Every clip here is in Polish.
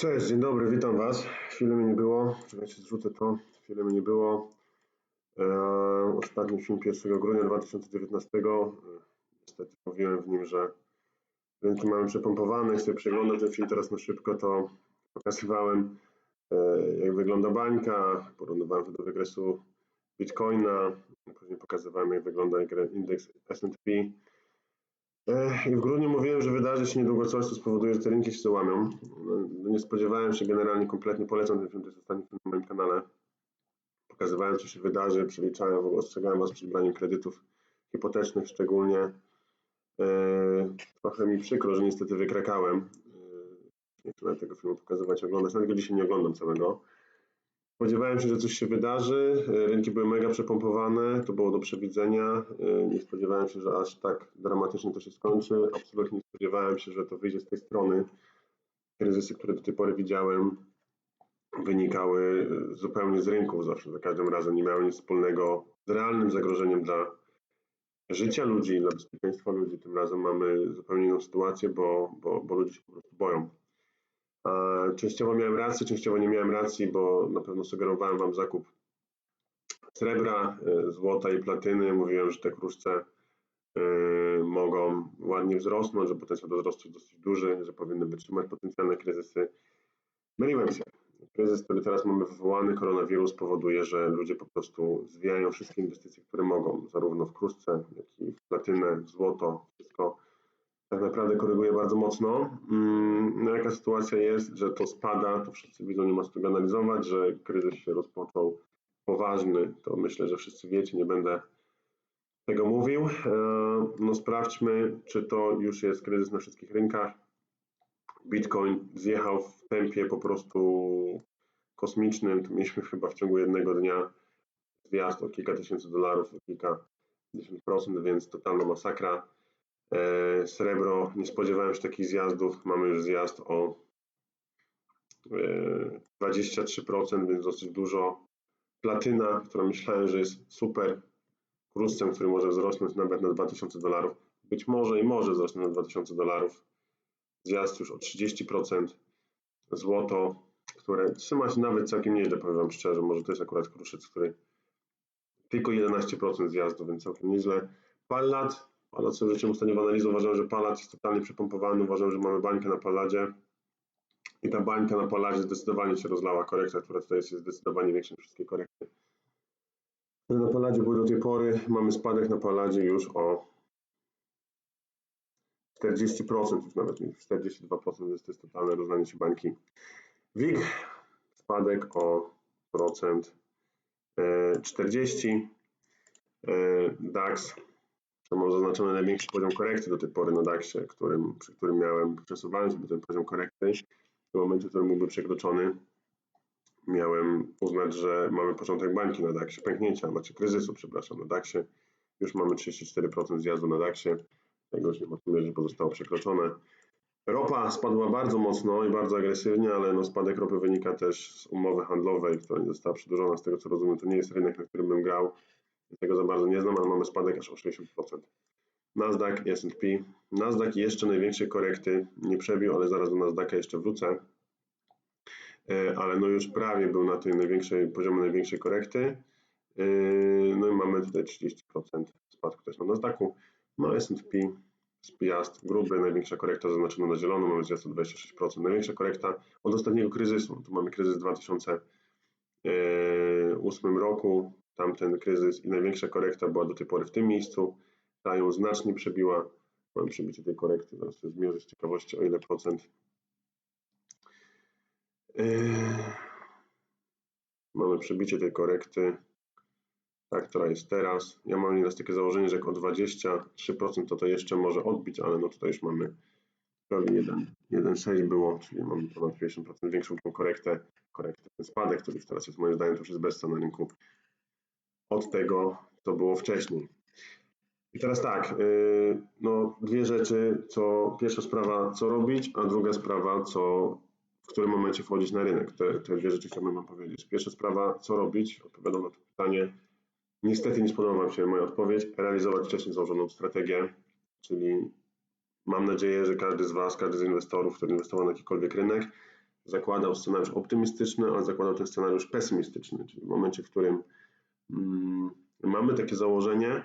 Cześć, dzień dobry, witam Was. Chwilę mnie nie było, czekajcie, zrzucę to. Chwilę mnie nie było. E, ostatni film 1 grudnia 2019. E, niestety mówiłem w nim, że rynki mamy przepompowane. Chcę przeglądać ten film teraz na szybko, to pokazywałem e, jak wygląda bańka, porównywałem to do wykresu Bitcoina, później pokazywałem jak wygląda indeks S&P. I w grudniu mówiłem, że wydarzy się niedługo coś, co spowoduje, że te rynki się załamią. No, nie spodziewałem się generalnie, kompletnie polecam ten film, to jest ostatni film na moim kanale. Pokazywałem, co się wydarzy, przeliczałem, ostrzegałem Was przed braniem kredytów hipotecznych szczególnie. Trochę mi przykro, że niestety wykrakałem. Nie chcę tego filmu pokazywać, oglądać, nawet go dzisiaj nie oglądam całego. Spodziewałem się, że coś się wydarzy. Rynki były mega przepompowane, to było do przewidzenia. Nie spodziewałem się, że aż tak dramatycznie to się skończy. Absolutnie nie spodziewałem się, że to wyjdzie z tej strony. Kryzysy, które do tej pory widziałem, wynikały zupełnie z rynków zawsze. Za każdym razem nie miały nic wspólnego z realnym zagrożeniem dla życia ludzi, dla bezpieczeństwa ludzi. Tym razem mamy zupełnie inną sytuację, bo, bo, bo ludzie się po prostu boją. Częściowo miałem rację, częściowo nie miałem racji, bo na pewno sugerowałem Wam zakup srebra, e, złota i platyny. Mówiłem, że te kruszce e, mogą ładnie wzrosnąć, że potencjał do wzrostu jest dosyć duży, że powinny wytrzymać potencjalne kryzysy. Myliłem się. Kryzys, który teraz mamy wywołany, koronawirus powoduje, że ludzie po prostu zwijają wszystkie inwestycje, które mogą, zarówno w kruszce, jak i w platynę, w złoto, tak naprawdę koryguje bardzo mocno. Mm, no jaka sytuacja jest, że to spada, to wszyscy widzą, nie ma co tego analizować, że kryzys się rozpoczął poważny, to myślę, że wszyscy wiecie, nie będę tego mówił. E, no sprawdźmy, czy to już jest kryzys na wszystkich rynkach. Bitcoin zjechał w tempie po prostu kosmicznym, to mieliśmy chyba w ciągu jednego dnia zjazd o kilka tysięcy dolarów, o kilka dziesiąt procent, więc totalna masakra. E, srebro, nie spodziewałem się takich zjazdów. Mamy już zjazd o 23%, e, więc dosyć dużo. Platyna, która myślałem, że jest super kruszcem, który może wzrosnąć nawet na 2000 dolarów. Być może i może wzrosnąć na 2000 dolarów. Zjazd już o 30%. Złoto, które trzyma się nawet całkiem nieźle, powiem Wam szczerze. Może to jest akurat kruszyc, który tylko 11% zjazdu, więc całkiem nieźle. Pallat ale co życiem ustaniową analizę uważam, że palacz jest totalnie przepompowany, uważam, że mamy bańkę na paladzie i ta bańka na paladzie zdecydowanie się rozlała. Korekta, która tutaj jest, jest zdecydowanie większa niż wszystkie korekty. Na paladzie były do tej pory, mamy spadek na paladzie już o 40%, już nawet 42%, więc to jest totalne rozlanie się bańki. WIG spadek o procent 40, e, e, DAX to mam zaznaczony największy poziom korekty do tej pory na DAX-ie, którym, przy którym miałem, przesuwałem sobie ten poziom korekty. W momencie, w którym byłby przekroczony, miałem uznać, że mamy początek bańki na DAX-ie, pęknięcia, znaczy kryzysu, przepraszam, na DAX-ie. Już mamy 34% zjazdu na DAX-ie, tego już nie tyle, że pozostało przekroczone. Ropa spadła bardzo mocno i bardzo agresywnie, ale no spadek ropy wynika też z umowy handlowej, która nie została przedłużona. Z tego co rozumiem, to nie jest rynek, na którym bym grał. Tego za bardzo nie znam, ale mamy spadek aż o 60%. Nasdaq S&P. Nasdaq jeszcze największej korekty nie przebił, ale zaraz do Nasdaqa jeszcze wrócę. E, ale no już prawie był na tej największej, poziomie największej korekty. E, no i mamy tutaj 30% spadku też na Nasdaqu. No S&P, zjazd gruby, największa korekta zaznaczona na zielono, mamy zjazd o 26%. Największa korekta od ostatniego kryzysu, tu mamy kryzys w 2008 roku, tamten kryzys i największa korekta była do tej pory w tym miejscu. Ta ją znacznie przebiła. Mam przebicie tej korekty, zaraz sobie zmierzę z ciekawości o ile procent. Yy, mamy przebicie tej korekty, tak, która jest teraz. Ja mam nieraz takie założenie, że jak o 23% to to jeszcze może odbić, ale no tutaj już mamy prawie 1,6 było, czyli mamy ponad 50% większą tą korektę, korektę, ten spadek, który teraz jest moim zdaniem to już jest bez na rynku od tego, co było wcześniej. I teraz tak, y, no dwie rzeczy, co pierwsza sprawa, co robić, a druga sprawa, co w którym momencie wchodzić na rynek. Te, te dwie rzeczy chciałbym Wam powiedzieć. Pierwsza sprawa, co robić, odpowiadam na to pytanie. Niestety nie spodoba Wam się moja odpowiedź. Realizować wcześniej założoną strategię, czyli mam nadzieję, że każdy z Was, każdy z inwestorów, który inwestował na jakikolwiek rynek, zakładał scenariusz optymistyczny, ale zakładał ten scenariusz pesymistyczny, czyli w momencie, w którym mamy takie założenie,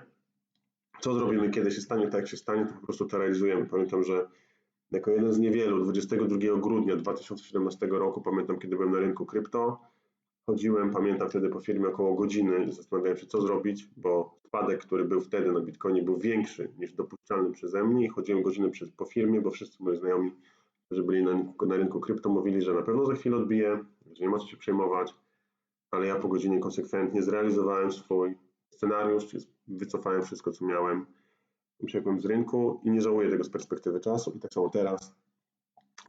co zrobimy, kiedy się stanie tak, jak się stanie, to po prostu to realizujemy. Pamiętam, że jako jeden z niewielu 22 grudnia 2017 roku, pamiętam, kiedy byłem na rynku krypto, chodziłem, pamiętam wtedy po firmie około godziny i zastanawiałem się, co zrobić, bo spadek, który był wtedy na Bitcoinie, był większy niż dopuszczalny przeze mnie i chodziłem godzinę po firmie, bo wszyscy moi znajomi, którzy byli na, na rynku krypto, mówili, że na pewno za chwilę odbije, że nie ma co się przejmować, ale ja po godzinie konsekwentnie zrealizowałem swój scenariusz, wycofałem wszystko, co miałem, uciekłem z rynku i nie żałuję tego z perspektywy czasu. I tak samo teraz,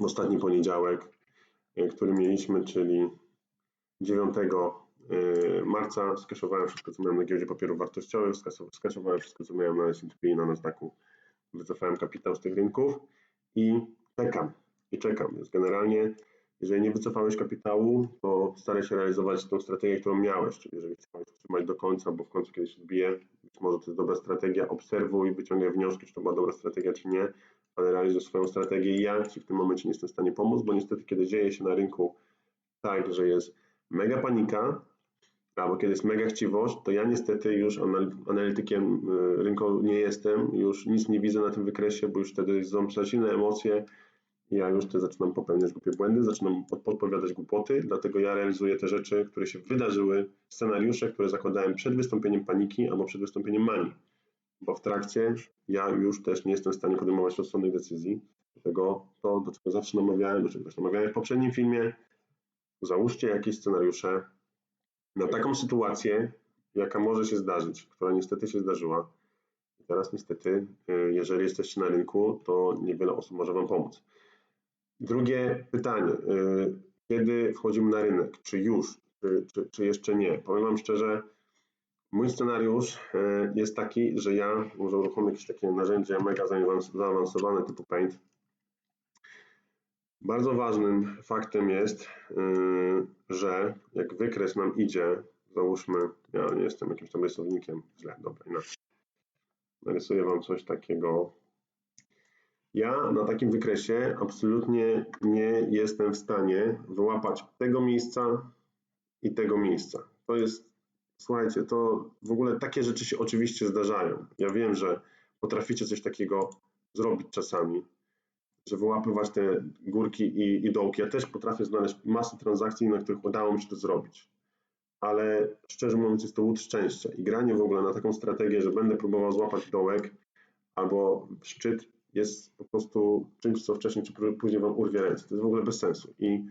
w ostatni poniedziałek, e, który mieliśmy, czyli 9 e, marca, skaszowałem wszystko, co miałem na giełdzie papierów wartościowych, skaszowałem wszystko, co miałem na S&P i na Nasdaqu, wycofałem kapitał z tych rynków i czekam, i czekam. Więc generalnie jeżeli nie wycofałeś kapitału, to staraj się realizować tą strategię, którą miałeś, czyli jeżeli chciałeś utrzymać do końca, bo w końcu kiedyś odbije, być może to jest dobra strategia, obserwuj, wyciągaj wnioski, czy to była dobra strategia, czy nie, ale realizuj swoją strategię. Ja Ci w tym momencie nie jestem w stanie pomóc, bo niestety kiedy dzieje się na rynku tak, że jest mega panika, albo kiedy jest mega chciwość, to ja niestety już analitykiem y, rynku nie jestem, już nic nie widzę na tym wykresie, bo już wtedy są za silne emocje, ja już te zaczynam popełniać głupie błędy, zaczynam podpowiadać głupoty, dlatego ja realizuję te rzeczy, które się wydarzyły, scenariusze, które zakładałem przed wystąpieniem paniki albo przed wystąpieniem manii. Bo w trakcie ja już też nie jestem w stanie podejmować rozsądnych decyzji. Dlatego to, do czego zawsze namawiałem, do czego też namawiałem w poprzednim filmie, załóżcie jakieś scenariusze na taką sytuację, jaka może się zdarzyć, która niestety się zdarzyła. Teraz niestety, y, jeżeli jesteście na rynku, to niewiele osób może Wam pomóc. Drugie pytanie. Y, kiedy wchodzimy na rynek? Czy już, czy, czy, czy jeszcze nie? Powiem Wam szczerze, mój scenariusz y, jest taki, że ja może uruchomić jakieś takie narzędzie mega zaawansowane typu Paint. Bardzo ważnym faktem jest, y, że jak wykres nam idzie, załóżmy, ja nie jestem jakimś tam rysownikiem, źle, dobra, inaczej. Narysuję Wam coś takiego, ja na takim wykresie absolutnie nie jestem w stanie wyłapać tego miejsca i tego miejsca. To jest, słuchajcie, to w ogóle takie rzeczy się oczywiście zdarzają. Ja wiem, że potraficie coś takiego zrobić czasami, że wyłapywać te górki i, i dołki. Ja też potrafię znaleźć masę transakcji, na których udało mi się to zrobić. Ale szczerze mówiąc, jest to łód szczęścia i granie w ogóle na taką strategię, że będę próbował złapać dołek albo szczyt, jest po prostu czymś, co wcześniej czy później Wam urwie ręce. To jest w ogóle bez sensu. I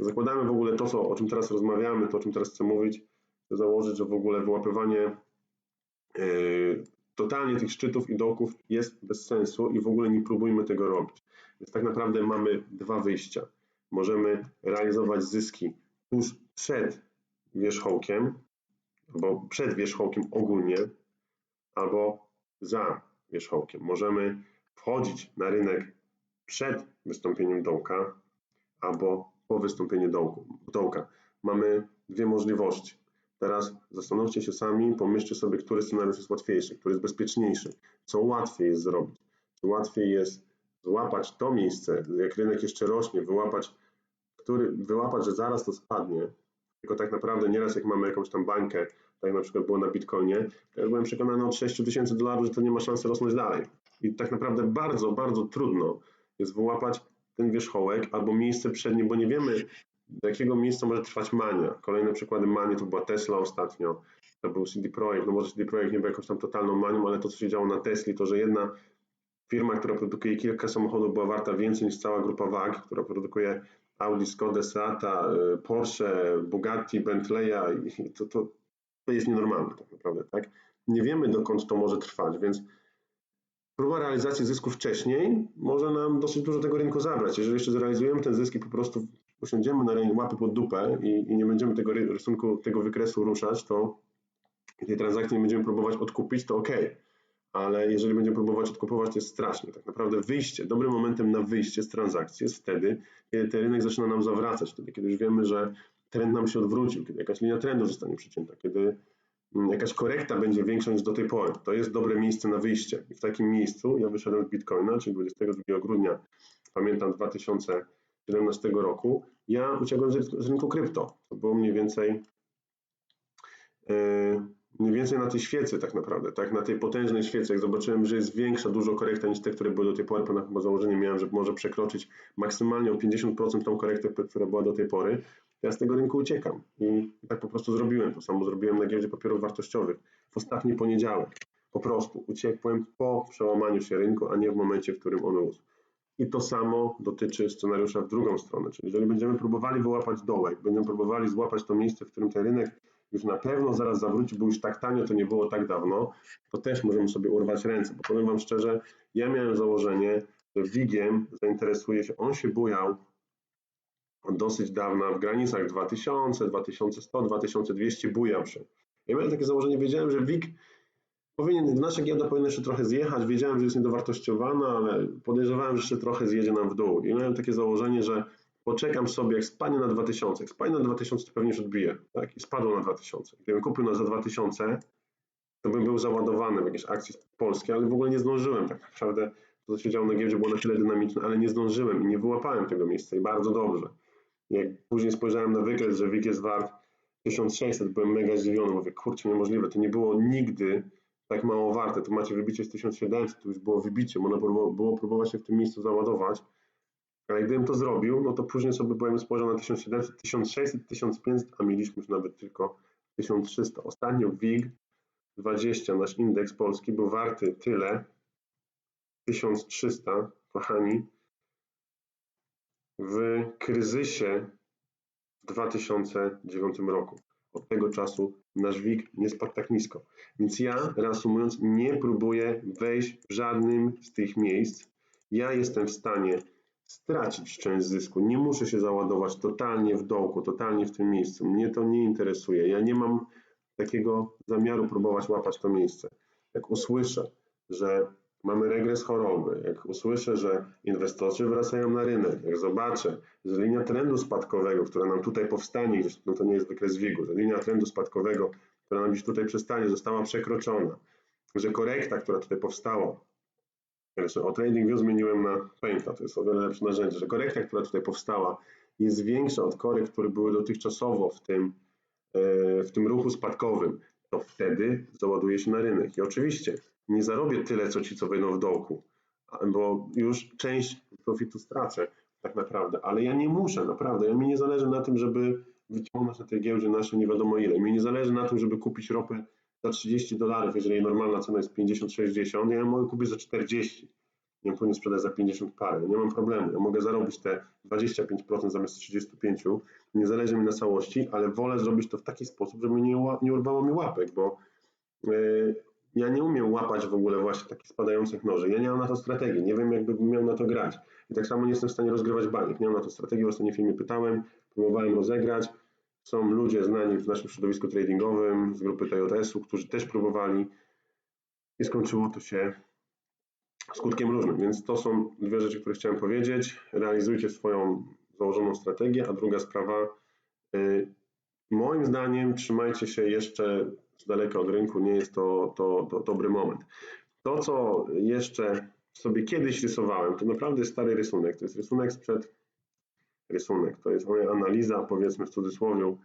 zakładamy w ogóle to, co, o czym teraz rozmawiamy, to, o czym teraz chcę mówić, założyć, że w ogóle wyłapywanie yy, totalnie tych szczytów i dołków jest bez sensu i w ogóle nie próbujmy tego robić. Więc tak naprawdę mamy dwa wyjścia. Możemy realizować zyski tuż przed wierzchołkiem, albo przed wierzchołkiem ogólnie, albo za wierzchołkiem. Możemy wchodzić na rynek przed wystąpieniem dołka albo po wystąpieniu dołka. Mamy dwie możliwości. Teraz zastanówcie się sami, pomyślcie sobie, który scenariusz jest łatwiejszy, który jest bezpieczniejszy, co łatwiej jest zrobić. Czy łatwiej jest złapać to miejsce, jak rynek jeszcze rośnie, wyłapać, który, wyłapać, że zaraz to spadnie, tylko tak naprawdę nieraz jak mamy jakąś tam bańkę, tak na przykład było na Bitcoinie, to ja byłem przekonany od 6 tysięcy dolarów, że to nie ma szansy rosnąć dalej. I tak naprawdę bardzo, bardzo trudno jest wyłapać ten wierzchołek albo miejsce przednie, bo nie wiemy, do jakiego miejsca może trwać mania. Kolejne przykłady manii to była Tesla ostatnio, to był CD Projekt, no może CD Projekt nie był jakąś tam totalną manią, ale to, co się działo na Tesli, to, że jedna firma, która produkuje kilka samochodów, była warta więcej niż cała grupa WAG, która produkuje Audi, Skoda, Seata, y, Porsche, Bugatti, Bentleya i to, to, to jest nienormalne tak naprawdę, tak? Nie wiemy dokąd to może trwać, więc próba realizacji zysku wcześniej może nam dosyć dużo tego rynku zabrać. Jeżeli jeszcze zrealizujemy ten zysk i po prostu usiądziemy na rynku łapy pod dupę i, i nie będziemy tego rysunku, tego wykresu ruszać, to tej transakcji nie będziemy próbować odkupić, to ok. Ale jeżeli będziemy próbować odkupować, to jest strasznie. Tak naprawdę wyjście, dobrym momentem na wyjście z transakcji jest wtedy, kiedy ten rynek zaczyna nam zawracać, wtedy, kiedy już wiemy, że trend nam się odwrócił, kiedy jakaś linia trendu zostanie przycięta, kiedy jakaś korekta będzie większa niż do tej pory. To jest dobre miejsce na wyjście. I w takim miejscu ja wyszedłem z Bitcoina, czyli 22 grudnia, pamiętam 2000 2017 roku, ja uciekłem z, z rynku krypto. To było mniej więcej yy, mniej więcej na tej świecy tak naprawdę, tak, na tej potężnej świecy, jak zobaczyłem, że jest większa, dużo korekta niż te, które były do tej pory, ponad chyba założenie miałem, że może przekroczyć maksymalnie o 50% tą korektę, która była do tej pory, ja z tego rynku uciekam i tak po prostu zrobiłem. To samo zrobiłem na giełdzie papierów wartościowych w ostatni poniedziałek. Po prostu uciekłem po przełamaniu się rynku, a nie w momencie, w którym on rósł. I to samo dotyczy scenariusza w drugą stronę, czyli jeżeli będziemy próbowali wyłapać dołek, będziemy próbowali złapać to miejsce, w którym ten rynek już na pewno zaraz zawróci, bo już tak tanio to nie było tak dawno, to też możemy sobie urwać ręce, bo powiem Wam szczerze, ja miałem założenie, że WIG-iem zainteresuje się, on się bujał dosyć dawna w granicach 2000, 2100, 2200 bujał się. Ja miałem takie założenie, wiedziałem, że WIG powinien, nasza giełda powinna jeszcze trochę zjechać, wiedziałem, że jest niedowartościowana, ale podejrzewałem, że jeszcze trochę zjedzie nam w dół. I miałem takie założenie, że poczekam sobie, jak spadnie na 2000, jak spadnie na 2000, to pewnie już odbije, tak? I spadło na 2000. Gdybym kupił na za 2000, to bym był załadowany w jakieś akcje polskie, ale w ogóle nie zdążyłem tak naprawdę. To, co się działo na giełdzie było na tyle dynamiczne, ale nie zdążyłem i nie wyłapałem tego miejsca i bardzo dobrze. Jak później spojrzałem na wykres, że WIG jest wart 1600, byłem mega zdziwiony, mówię, kurczę, niemożliwe, to nie było nigdy tak mało warte, tu macie wybicie z 1700, to już było wybicie, można było, próbować się w tym miejscu załadować, ale gdybym to zrobił, no to później sobie byłem spojrzał na 1700, 1600, 1500, a mieliśmy już nawet tylko 1300. Ostatnio WIG 20, nasz indeks polski, był warty tyle, 1300, kochani, w kryzysie w 2009 roku. Od tego czasu nasz WIG nie spadł tak nisko. Więc ja, reasumując, nie próbuję wejść w żadnym z tych miejsc. Ja jestem w stanie stracić część zysku. Nie muszę się załadować totalnie w dołku, totalnie w tym miejscu. Mnie to nie interesuje. Ja nie mam takiego zamiaru próbować łapać to miejsce. Jak usłyszę, że mamy regres choroby, jak usłyszę, że inwestorzy wracają na rynek, jak zobaczę, że linia trendu spadkowego, która nam tutaj powstanie, no to nie jest wykres WIG-u, że linia trendu spadkowego, która nam gdzieś tutaj przestanie, została przekroczona, że korekta, która tutaj powstała, znaczy o TradingView zmieniłem na Painta, to jest o wiele lepsze narzędzie, że korekta, która tutaj powstała jest większa od korekt, które były dotychczasowo w tym, e, w tym ruchu spadkowym, to wtedy załaduje się na rynek. I oczywiście nie zarobię tyle, co ci, co wejdą w dołku, bo już część profitu stracę tak naprawdę, ale ja nie muszę, naprawdę, ja mi nie zależy na tym, żeby wyciągnąć na tej giełdzie nasze nie wiadomo ile. Mi nie zależy na tym, żeby kupić ropę za 30 dolarów, jeżeli normalna cena jest 50-60, ja mogę kupić za 40. Nie powinien sprzedać za 50 parę, nie mam problemu. Ja mogę zarobić te 25% zamiast 35%. Nie zależy mi na całości, ale wolę zrobić to w taki sposób, żeby nie, nie urwało mi łapek, bo yy, ja nie umiem łapać w ogóle właśnie takich spadających noży. Ja nie mam na to strategii, nie wiem jakbym miał na to grać. I tak samo nie jestem w stanie rozgrywać baniek. Nie mam na to strategii, w ostatnim filmie pytałem, próbowałem rozegrać. Są ludzie znani w naszym środowisku tradingowym z grupy TJS-u, którzy też próbowali i skończyło to się skutkiem różnym. Więc to są dwie rzeczy, które chciałem powiedzieć. Realizujcie swoją założoną strategię, a druga sprawa, yy, moim zdaniem trzymajcie się jeszcze z daleka od rynku, nie jest to, to, to dobry moment. To, co jeszcze sobie kiedyś rysowałem, to naprawdę stary rysunek. To jest rysunek sprzed rysunek. To jest moja analiza, powiedzmy w cudzysłowie,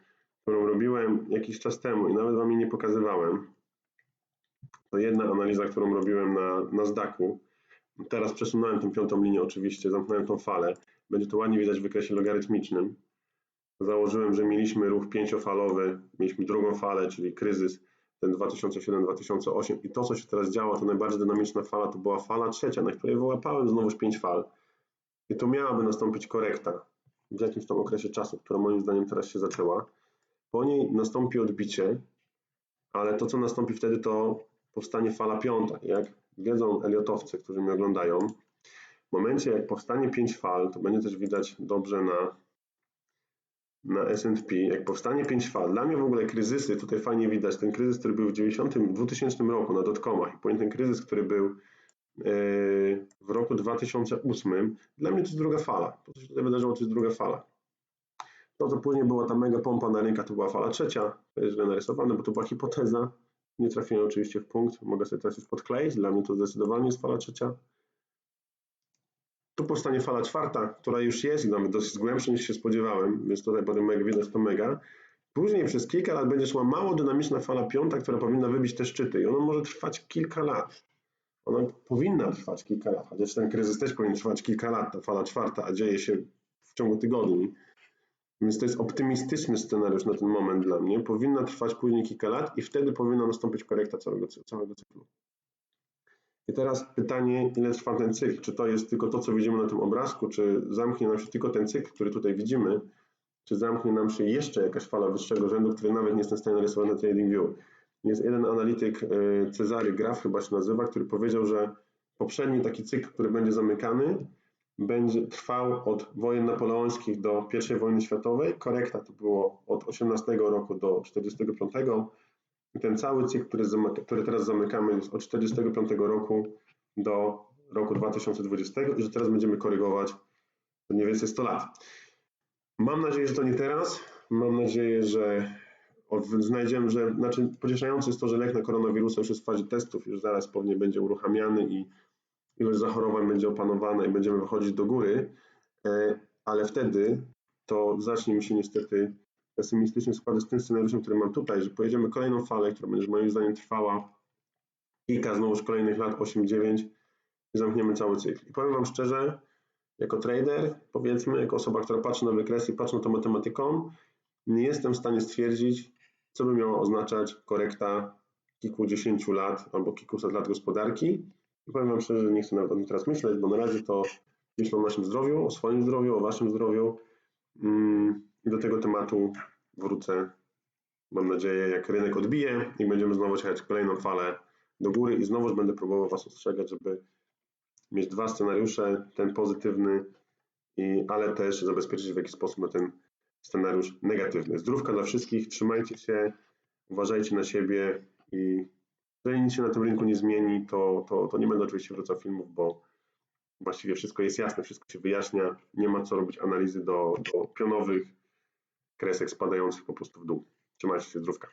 którą robiłem jakiś czas temu i nawet Wam jej nie pokazywałem. To jedna analiza, którą robiłem na, na Zdaku. Teraz przesunąłem tą piątą linię oczywiście, zamknąłem tą falę. Będzie to ładnie widać w wykresie logarytmicznym. Założyłem, że mieliśmy ruch pięciofalowy, mieliśmy drugą falę, czyli kryzys ten 2007-2008 i to, co się teraz działo, to najbardziej dynamiczna fala, to była fala trzecia, na której wyłapałem znowuż pięć fal. I to miałaby nastąpić korekta w jakimś tam okresie czasu, która moim zdaniem teraz się zaczęła. Po niej nastąpi odbicie, ale to, co nastąpi wtedy, to powstanie fala piąta. Jak wiedzą eliotowcy, którzy mnie oglądają, w momencie jak powstanie pięć fal, to będzie też widać dobrze na, na S&P, jak powstanie pięć fal, dla mnie w ogóle kryzysy, tutaj fajnie widać, ten kryzys, który był w 90, 2000 roku na dotcomach i ten kryzys, który był w roku 2008, dla mnie to jest druga fala. To, co się tutaj wydarzyło, to jest druga fala. To, co później była ta mega pompa na rynkach, to była fala trzecia. To jest narysowane, bo to była hipoteza. Nie trafiłem oczywiście w punkt. Mogę sobie teraz już podkleić. Dla mnie to zdecydowanie jest fala trzecia. Tu powstanie fala czwarta, która już jest nawet dosyć głębsza niż się spodziewałem, więc tutaj potem mega widać to mega. Później przez kilka lat będzie szła mało dynamiczna fala piąta, która powinna wybić te szczyty i ona może trwać kilka lat. Ona powinna trwać kilka lat, chociaż ten kryzys też powinien trwać kilka lat, ta fala czwarta, a dzieje się w ciągu tygodni. Więc to jest optymistyczny scenariusz na ten moment dla mnie. Powinna trwać później kilka lat i wtedy powinna nastąpić korekta całego, całego cyklu. I teraz pytanie, ile trwa ten cykl? Czy to jest tylko to, co widzimy na tym obrazku, czy zamknie nam się tylko ten cykl, który tutaj widzimy, czy zamknie nam się jeszcze jakaś fala wyższego rzędu, który nawet nie jestem w stanie narysować na TradingView. Jest jeden analityk, e, Cezary Graf chyba się nazywa, który powiedział, że poprzedni taki cykl, który będzie zamykany, będzie trwał od wojen napoleońskich do I wojny światowej. Korekta to było od 18 roku do 45. I ten cały cykl, który, zamyka, który teraz zamykamy, jest od 45 roku do roku 2020 i że teraz będziemy korygować mniej więcej 100 lat. Mam nadzieję, że to nie teraz. Mam nadzieję, że znajdziemy, że znaczy pocieszające jest to, że lek na koronawirusa już jest w fazie testów, już zaraz pewnie będzie uruchamiany i ilość zachorowań będzie opanowana i będziemy wychodzić do góry, e, ale wtedy to zacznie mi się niestety pesymistycznie składać z tym scenariuszem, który mam tutaj, że pojedziemy kolejną falę, która będzie moim zdaniem trwała kilka znowuż kolejnych lat, 8-9 i zamkniemy cały cykl. I powiem Wam szczerze, jako trader, powiedzmy, jako osoba, która patrzy na wykresy i patrzy na to matematyką, nie jestem w stanie stwierdzić, co by miało oznaczać korekta kilkudziesięciu lat albo kilkuset lat gospodarki. I powiem Wam szczerze, że nie chcę nawet o tym teraz myśleć, bo na razie to myślę o naszym zdrowiu, o swoim zdrowiu, o Waszym zdrowiu. Mm, I do tego tematu wrócę, mam nadzieję, jak rynek odbije i będziemy znowu jechać kolejną falę do góry i znowu będę próbował Was ostrzegać, żeby mieć dwa scenariusze, ten pozytywny, i, ale też zabezpieczyć w jakiś sposób na ten scenariusz negatywny. Zdrówka dla wszystkich, trzymajcie się, uważajcie na siebie i jeżeli nic się na tym rynku nie zmieni, to, to, to nie będę oczywiście wrzucał filmów, bo właściwie wszystko jest jasne, wszystko się wyjaśnia, nie ma co robić analizy do, do pionowych kresek spadających po prostu w dół. Trzymajcie się, zdrówka.